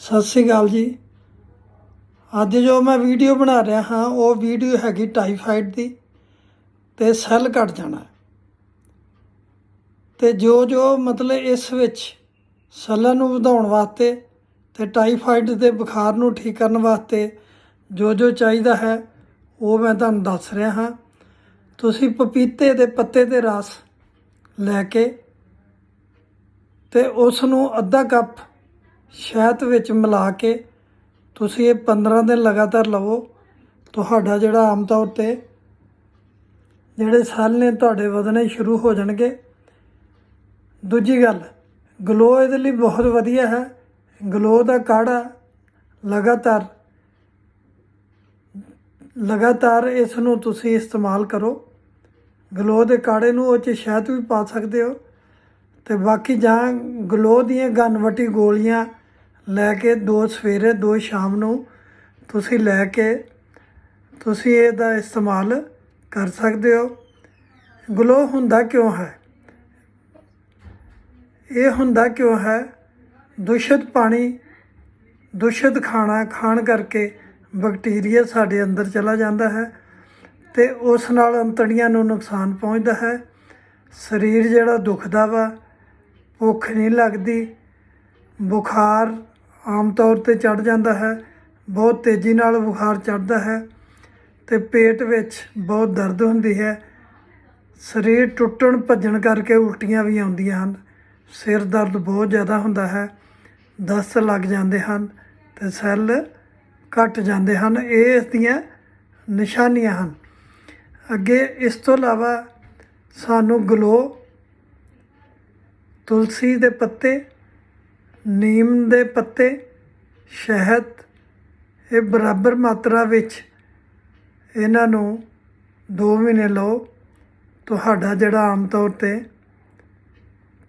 ਸਤਿ ਸ੍ਰੀ ਅਕਾਲ ਜੀ। ਅੱਜ ਜੋ ਮੈਂ ਵੀਡੀਓ ਬਣਾ ਰਿਹਾ ਹਾਂ, ਉਹ ਵੀਡੀਓ ਹੈਗੀ ਟਾਈਫਾਈਡ ਦੀ ਤੇ ਸੈੱਲ ਘਟ ਜਾਣਾ। ਤੇ ਜੋ ਜੋ ਮਤਲਬ ਇਸ ਵਿੱਚ ਸੈੱਲਾਂ ਨੂੰ ਵਧਾਉਣ ਵਾਸਤੇ ਤੇ ਟਾਈਫਾਈਡ ਦੇ ਬੁਖਾਰ ਨੂੰ ਠੀਕ ਕਰਨ ਵਾਸਤੇ ਜੋ ਜੋ ਚਾਹੀਦਾ ਹੈ, ਉਹ ਮੈਂ ਤੁਹਾਨੂੰ ਦੱਸ ਰਿਹਾ ਹਾਂ। ਤੁਸੀਂ ਪਪੀਤੇ ਦੇ ਪੱਤੇ ਦੇ ਰਸ ਲੈ ਕੇ ਤੇ ਉਸ ਨੂੰ ਅੱਧਾ ਕੱਪ ਸ਼ਹਿਦ ਵਿੱਚ ਮਿਲਾ ਕੇ ਤੁਸੀਂ ਇਹ 15 ਦਿਨ ਲਗਾਤਾਰ ਲਵੋ, ਤੁਹਾਡਾ ਜਿਹੜਾ ਆਮ ਤੌਰ ਤੇ ਜਿਹੜੇ ਸੈੱਲ ਨੇ ਤੁਹਾਡੇ ਵਧਣੇ ਸ਼ੁਰੂ ਹੋ ਜਾਣਗੇ। ਦੂਜੀ ਗੱਲ, ਗਲੋ ਇਹਦੇ ਲਈ ਬਹੁਤ ਵਧੀਆ ਹੈ। ਗਲੋ ਦਾ ਕਾੜਾ ਲਗਾਤਾਰ ਲਗਾਤਾਰ ਇਸ ਨੂੰ ਤੁਸੀਂ ਇਸਤੇਮਾਲ ਕਰੋ। ਗਲੋ ਦੇ ਕਾੜੇ ਨੂੰ ਉਹ 'ਚ ਸ਼ਹਿਦ ਵੀ ਪਾ ਸਕਦੇ ਹੋ। ਤੇ ਬਾਕੀ ਜਾਂ ਗਲੋ ਦੀਆਂ ਗਨਵਟੀ ਗੋਲੀਆਂ ਲੈ ਕੇ ਦੋ ਸਵੇਰੇ, ਦੋ ਸ਼ਾਮ ਨੂੰ ਤੁਸੀਂ ਲੈ ਕੇ ਤੁਸੀਂ ਇਹਦਾ ਇਸਤੇਮਾਲ ਕਰ ਸਕਦੇ ਹੋ। ਗਲੋ ਹੁੰਦਾ ਕਿਉਂ ਹੈ? ਇਹ ਹੁੰਦਾ ਕਿਉਂ ਹੈ? ਦੂਸ਼ਿਤ ਪਾਣੀ, ਦੂਸ਼ਿਤ ਖਾਣਾ ਖਾਣ ਕਰਕੇ ਬੈਕਟੀਰੀਆ ਸਾਡੇ ਅੰਦਰ ਚਲਾ ਜਾਂਦਾ ਹੈ ਤੇ ਉਸ ਨਾਲ ਅੰਤੜੀਆਂ ਨੂੰ ਨੁਕਸਾਨ ਪਹੁੰਚਦਾ ਹੈ। ਸਰੀਰ ਜਿਹੜਾ ਦੁਖਦਾ ਵਾ, ਭੁੱਖ ਨਹੀਂ ਲੱਗਦੀ, ਬੁਖਾਰ ਆਮ ਤੌਰ ਤੇ ਚੜ ਜਾਂਦਾ ਹੈ, ਬਹੁਤ ਤੇਜ਼ੀ ਨਾਲ ਬੁਖਾਰ ਚੜਦਾ ਹੈ ਤੇ ਪੇਟ ਵਿੱਚ ਬਹੁਤ ਦਰਦ ਹੁੰਦੀ ਹੈ। ਸਰੀਰ ਟੁੱਟਣ ਭੱਜਣ ਕਰਕੇ ਉਲਟੀਆਂ ਵੀ ਆਉਂਦੀਆਂ ਹਨ, ਸਿਰ ਦਰਦ ਬਹੁਤ ਜ਼ਿਆਦਾ ਹੁੰਦਾ ਹੈ ਦਸ ਲੱਗ ਜਾਂਦੇ ਹਨ ਤੇ ਸੈੱਲ ਘਟ ਜਾਂਦੇ ਹਨ, ਇਹ ਇਸ ਦੀਆਂ ਨਿਸ਼ਾਨੀਆਂ ਹਨ। ਅੱਗੇ ਇਸ ਤੋਂ ਇਲਾਵਾ ਸਾਨੂੰ ਗਲੋ, ਤੁਲਸੀ ਦੇ ਪੱਤੇ ਨੀਮ ਦੇ ਪੱਤੇ ਸ਼ਹਿਦ, ਇਹ ਬਰਾਬਰ ਮਾਤਰਾ ਵਿੱਚ ਇਹਨਾਂ ਨੂੰ 2 ਮਹੀਨੇ ਲਓ। ਤੁਹਾਡਾ ਜਿਹੜਾ ਆਮ ਤੌਰ ਤੇ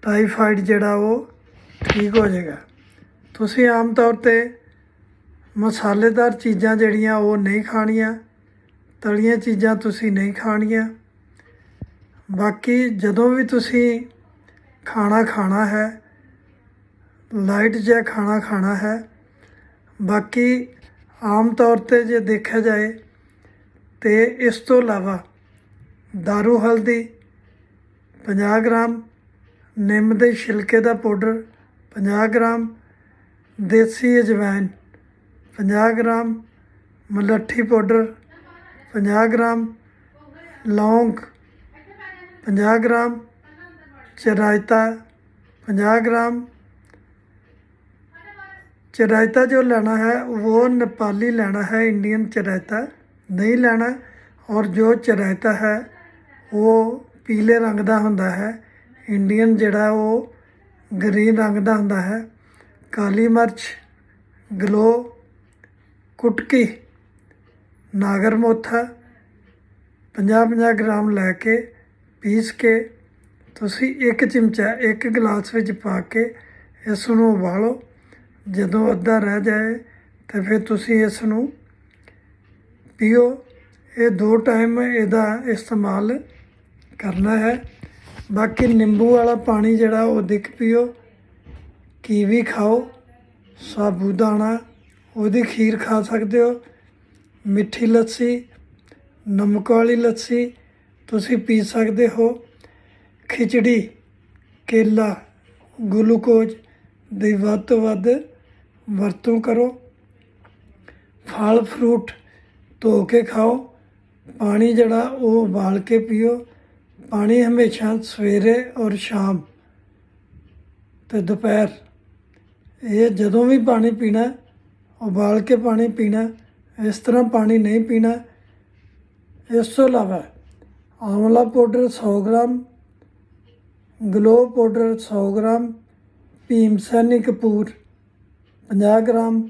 ਟਾਈਫਾਈਡ ਜਿਹੜਾ ਉਹ ਠੀਕ ਹੋ ਜਾਏਗਾ। ਤੁਸੀਂ ਆਮ ਤੌਰ ਤੇ ਮਸਾਲੇਦਾਰ ਚੀਜ਼ਾਂ ਜਿਹੜੀਆਂ ਉਹ ਨਹੀਂ ਖਾਣੀਆਂ, ਤਲੀਆਂ ਚੀਜ਼ਾਂ ਤੁਸੀਂ ਨਹੀਂ ਖਾਣੀਆਂ। ਬਾਕੀ ਜਦੋਂ ਵੀ ਤੁਸੀਂ ਖਾਣਾ ਖਾਣਾ ਹੈ ਲਾਈਟ ਜਿਹਾ ਖਾਣਾ ਖਾਣਾ ਹੈ। ਬਾਕੀ ਆਮ ਤੌਰ ਤੇ ਜੇ ਦੇਖਿਆ ਜਾਏ ਤੇ ਇਸ ਤੋਂ ਇਲਾਵਾ ਦਾਰੂ, ਹਲਦੀ 50 ਗ੍ਰਾਮ, ਨਿੰਮ ਦੇ ਛਿਲਕੇ ਦਾ ਪਾਊਡਰ 50 ਗ੍ਰਾਮ, ਦੇਸੀ ਅਜਵਾਇਨ 50 ਗ੍ਰਾਮ, ਮਲੱਠੀ ਪਾਊਡਰ 50 ਗ੍ਰਾਮ, ਲੌਂਗ 50 ਗ੍ਰਾਮ, ਚਰਾਇਤਾ 50 ਗ੍ਰਾਮ ਚਰਾਇਤਾ ਜੋ ਲੈਣਾ ਹੈ, ਉਹ ਨੇਪਾਲੀ ਲੈਣਾ ਹੈ, ਇੰਡੀਅਨ ਚਰਾਇਤਾ। ਨਹੀਂ ਲੈਣਾ, ਔਰ ਜੋ ਚਰਾਇਤਾ ਹੈ, ਉਹ ਪੀਲੇ ਰੰਗ ਦਾ ਹੁੰਦਾ ਹੈ। ਇੰਡੀਅਨ ਜਿਹੜਾ, ਉਹ ਗ੍ਰੀਨ ਰੰਗ ਦਾ ਹੁੰਦਾ ਹੈ। ਕਾਲੀ ਮਿਰਚ, ਗਲੋ, ਕੁਟਕੀ ਨਾਗਰ ਮੋਥਾ 50-50 ਗ੍ਰਾਮ ਲੈ ਕੇ ਪੀਸ ਕੇ ਤੁਸੀਂ ਇੱਕ ਚਮਚਾ, ਇੱਕ ਗਲਾਸ ਵਿੱਚ ਪਾ ਕੇ ਇਸ ਨੂੰ ਉਬਾਲੋ। ਜਦੋਂ ਅੱਧਾ ਰਹਿ ਜਾਏ, ਤਾਂ ਫਿਰ ਤੁਸੀਂ ਇਸ ਨੂੰ ਪੀਓ। ਇਹ ਦੋ ਟਾਈਮ ਇਹਦਾ ਇਸਤੇਮਾਲ ਕਰਨਾ ਹੈ। ਬਾਕੀ ਨਿੰਬੂ ਵਾਲਾ ਪਾਣੀ ਜਿਹੜਾ ਉਹ ਦਿੱਕ ਪੀਓ। ਕੀਵੀ ਖਾਓ। ਸਾਬੂਦਾਨਾ ਉਹਦੀ ਖੀਰ ਖਾ ਸਕਦੇ ਹੋ। ਮਿੱਠੀ ਲੱਸੀ, ਨਮਕ ਵਾਲੀ ਲੱਸੀ ਤੁਸੀਂ ਪੀ ਸਕਦੇ ਹੋ। ਖਿਚੜੀ, ਕੇਲਾ, ਗਲੂਕੋਜ਼ ਦੀ ਵੱਧ ਤੋਂ ਵੱਧ ਵਰਤੋਂ ਕਰੋ। ਫਲ, ਫਰੂਟ ਧੋ ਕੇ ਖਾਓ। ਪਾਣੀ ਜਿਹੜਾ ਉਹ ਉਬਾਲ ਕੇ ਪੀਓ। ਪਾਣੀ ਹਮੇਸ਼ਾ ਸਵੇਰੇ ਔਰ ਸ਼ਾਮ ਤੇ ਦੁਪਹਿਰ। ਇਹ ਜਦੋਂ ਵੀ ਪਾਣੀ ਪੀਣਾ, ਉਬਾਲ ਕੇ ਪਾਣੀ ਪੀਣਾ, ਇਸ ਤਰ੍ਹਾਂ ਪਾਣੀ ਨਹੀਂ ਪੀਣਾ। ਇਸ ਤੋਂ ਇਲਾਵਾ ਆਮਲਾ ਪਾਊਡਰ 100 ਗ੍ਰਾਮ, ਗਲੋ ਪਾਊਡਰ 100 ਗ੍ਰਾਮ, ਭੀਮ ਸੈਨੀ ਕਪੂਰ 50 ਗ੍ਰਾਮ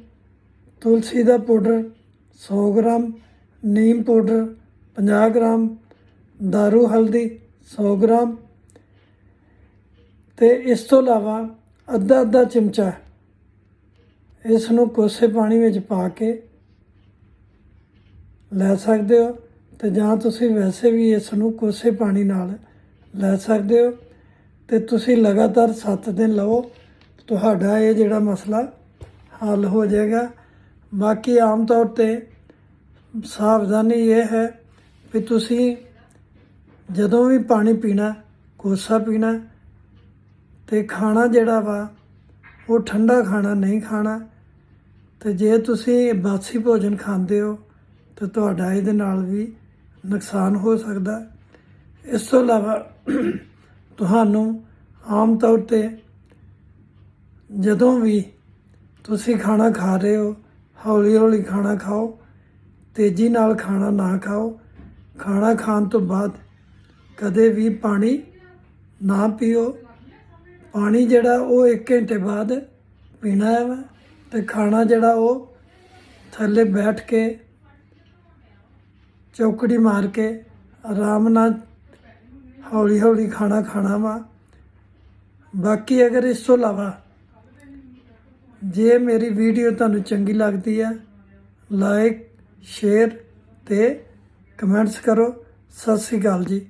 ਤੁਲਸੀ ਦਾ ਪਾਊਡਰ 100 ਗ੍ਰਾਮ ਨੀਮ ਪਾਊਡਰ 50 ਗ੍ਰਾਮ ਦਾਰੂ ਹਲਦੀ 100 ਗ੍ਰਾਮ ਤੇ ਇਸ ਤੋਂ ਇਲਾਵਾ ਅੱਧਾ ਅੱਧਾ ਚਮਚਾ ਇਸ ਨੂੰ ਕੋਸੇ ਪਾਣੀ ਵਿੱਚ ਪਾ ਕੇ ਲੈ ਸਕਦੇ ਹੋ ਤੇ ਜਾਂ ਤੁਸੀਂ ਵੈਸੇ ਵੀ ਇਸ ਨੂੰ ਕੋਸੇ ਪਾਣੀ ਨਾਲ ਲੈ ਸਕਦੇ ਹੋ ਤੇ ਤੁਸੀਂ ਲਗਾਤਾਰ 7 ਦਿਨ ਲਵੋ। ਤੁਹਾਡਾ ਇਹ ਜਿਹੜਾ ਮਸਲਾ ਹੱਲ ਹੋ ਜਾਏਗਾ। ਬਾਕੀ ਆਮ ਤੌਰ ਤੇ ਸਾਵਧਾਨੀ ਇਹ ਹੈ ਵੀ ਤੁਸੀਂ ਜਦੋਂ ਵੀ ਪਾਣੀ ਪੀਣਾ, ਕੋਸਾ ਪੀਣਾ ਤੇ ਖਾਣਾ ਜਿਹੜਾ ਵਾ, ਉਹ ਠੰਡਾ ਖਾਣਾ, ਨਹੀਂ ਖਾਣਾ, ਤੇ ਜੇ ਤੁਸੀਂ ਬਾਸੀ ਭੋਜਨ ਖਾਂਦੇ ਹੋ, ਤਾਂ ਤੁਹਾਡਾ ਇਹਦੇ ਨਾਲ ਵੀ ਨੁਕਸਾਨ ਹੋ ਸਕਦਾ। ਇਸ ਤੋਂ ਇਲਾਵਾ ਤੁਹਾਨੂੰ ਆਮ ਤੌਰ ਤੇ ਜਦੋਂ ਵੀ ਤੁਸੀਂ ਖਾਣਾ ਖਾ ਰਹੇ ਹੋ, ਹੌਲੀ ਹੌਲੀ ਖਾਣਾ ਖਾਓ, ਤੇਜ਼ੀ ਨਾਲ ਖਾਣਾ ਨਾ ਖਾਓ। ਖਾਣਾ ਖਾਣ ਤੋਂ ਬਾਅਦ ਕਦੇ ਵੀ ਪਾਣੀ ਨਾ ਪੀਓ। ਪਾਣੀ ਜਿਹੜਾ ਉਹ 1 ਘੰਟੇ ਬਾਅਦ ਪੀਣਾ ਹੈ ਵਾ ਤੇ ਖਾਣਾ ਜਿਹੜਾ ਉਹ ਥੱਲੇ ਬੈਠ ਕੇ, ਚੌਕੜੀ ਮਾਰ ਕੇ ਆਰਾਮ ਨਾਲ ਹੌਲੀ ਹੌਲੀ ਖਾਣਾ ਖਾਣਾ ਵਾ। ਬਾਕੀ ਅਗਰ ਇਸ ਤੋਂ ਇਲਾਵਾ ਜੇ ਮੇਰੀ ਵੀਡੀਓ ਤੁਹਾਨੂੰ ਚੰਗੀ ਲੱਗਦੀ ਹੈ ਲਾਈਕ ਸ਼ੇਅਰ ਤੇ ਕਮੈਂਟਸ ਕਰੋ। ਸਤਿ ਸ੍ਰੀ ਅਕਾਲ ਜੀ।